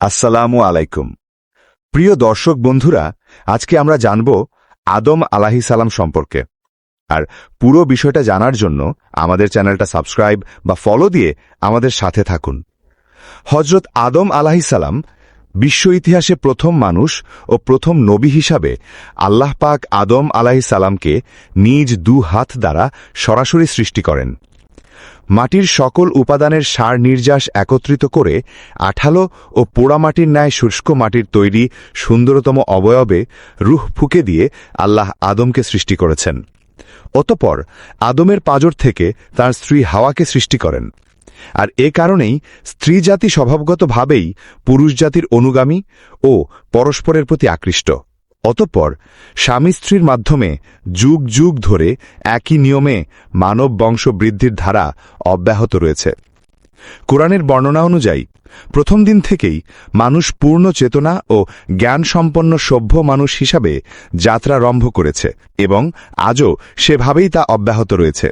আসসালামু আলাইকুম। প্রিয় দর্শক বন্ধুরা, আজকে আমরা জানব আদম আলাহি সালাম সম্পর্কে। আর পুরো বিষয়টা জানার জন্য আমাদের চ্যানেলটা সাবস্ক্রাইব বা ফলো দিয়ে আমাদের সাথে থাকুন। হজরত আদম আলাহি সালাম বিশ্ব ইতিহাসে প্রথম মানুষ ও প্রথম নবী হিসাবে আল্লাহ পাক আদম আলাহি সালামকে নিজ দু হাত দ্বারা সরাসরি সৃষ্টি করেন। মাটির সকল উপাদানের সার নির্যাস একত্রিত করে আঠালো ও পোড়ামাটির ন্যায় শুষ্ক মাটির তৈরি সুন্দরতম অবয়বে রুহ ফুকে দিয়ে আল্লাহ আদমকে সৃষ্টি করেছেন। অতপর আদমের পাজর থেকে তার স্ত্রী হাওয়াকে সৃষ্টি করেন। আর এ কারণেই স্ত্রী জাতি স্বভাবগতভাবেই পুরুষ জাতির অনুগামী ও পরস্পরের প্রতি আকৃষ্ট। অতঃপর স্বামী স্ত্রীর মাধ্যমে যুগ যুগ ধরে একই নিয়মে মানব বংশ বৃদ্ধির ধারা অব্যাহত রয়েছে। কোরআনের বর্ণনা অনুযায়ী, প্রথম দিন থেকেই মানুষ পূর্ণ চেতনা ও জ্ঞান সম্পন্ন সভ্য মানুষ হিসাবে যাত্রা যাত্রারম্ভ করেছে এবং আজও সেভাবেই তা অব্যাহত রয়েছে।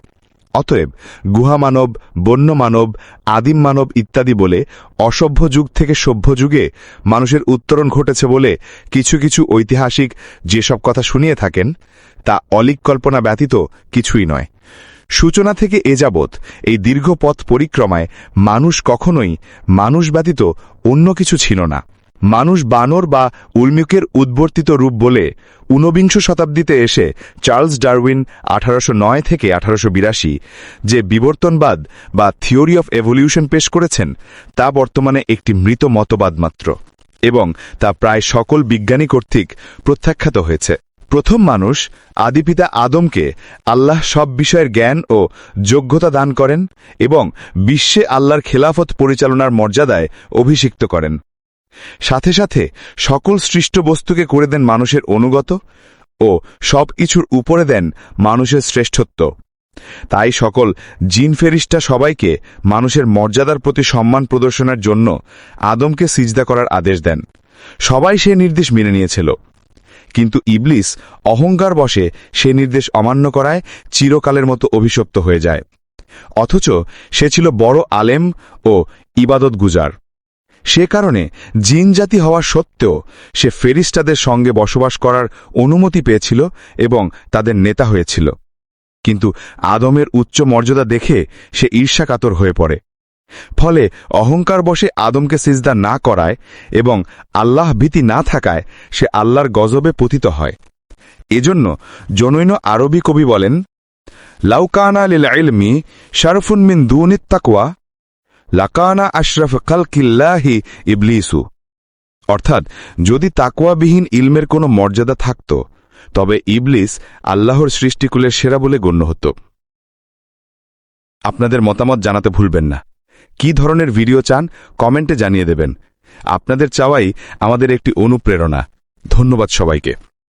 অতএব গুহামানব বন্য মানব, আদিম মানব ইত্যাদি বলে অসভ্য যুগ থেকে সভ্য যুগে মানুষের উত্তরণ ঘটেছে বলে কিছু কিছু ঐতিহাসিক যেসব কথা শুনিয়ে থাকেন, তা অলিক কল্পনা ব্যতীত কিছুই নয়। সূচনা থেকে এ যাবৎ এই দীর্ঘ পথ পরিক্রমায় মানুষ কখনোই মানুষ ব্যতীত অন্য কিছু ছিল না। মানুষ বানর বা উল্মিকের উদ্বর্তিত রূপ বলে ঊনবিংশ শতাব্দীতে এসে চার্লস ডারউইন আঠারোশো নয় থেকে আঠারোশো বিরাশি যে বিবর্তনবাদ বা থিওরি অফ এভলিউশন পেশ করেছেন, তা বর্তমানে একটি মৃত মতবাদ মাত্র এবং তা প্রায় সকল বিজ্ঞানী কর্তৃক প্রত্যাখ্যাত হয়েছে। প্রথম মানুষ আদিপিতা আদমকে আল্লাহ সব বিষয়ের জ্ঞান ও যোগ্যতা দান করেন এবং বিশ্বে আল্লাহর খেলাফত পরিচালনার মর্যাদায় অভিষিক্ত করেন। সাথে সাথে সকল সৃষ্ট বস্তুকে করে দেন মানুষের অনুগত ও সব কিছুর উপরে দেন মানুষের শ্রেষ্ঠত্ব। তাই সকল জিন ফেরিস্টা সবাইকে মানুষের মর্যাদার প্রতি সম্মান প্রদর্শনের জন্য আদমকে সিজদা করার আদেশ দেন। সবাই সে নির্দেশ মেনে নিয়েছিল। কিন্তু ইবলিস অহংকার বসে সে নির্দেশ অমান্য করায় চিরকালের মতো অভিশপ্ত হয়ে যায়। অথচ সে ছিল বড় আলেম ও ইবাদত গুজার সে কারণে জিন জাতি হওয়া সত্ত্বেও সে ফেরিস্টাদের সঙ্গে বসবাস করার অনুমতি পেয়েছিল এবং তাদের নেতা হয়েছিল। কিন্তু আদমের উচ্চ মর্যাদা দেখে সে ঈর্ষাকাতর হয়ে পড়ে। ফলে অহংকার বসে আদমকে সিজদা না করায় এবং আল্লাহ ভীতি না থাকায় সে আল্লাহর গজবে পতিত হয়। এজন্য জনৈন আরবি কবি বলেন লাউকানা লিল ইলমি শারফুন মিন দুনিত তাকওয়া লাকানা আশরাফ খালকিল্লাহি ইবলিসু। অর্থাৎ, যদি তাকওয়াবিহীন ইলমের কোনো মর্যাদা থাকত, তবে ইবলিস আল্লাহর সৃষ্টিকুলের সেরা বলে গণ্য হতো। আপনাদের মতামত জানাতে ভুলবেন না। কি ধরনের ভিডিও চান, কমেন্টে জানিয়ে দেবেন। আপনাদের চাওয়াই আমাদের একটি অনুপ্রেরণা। ধন্যবাদ সবাইকে।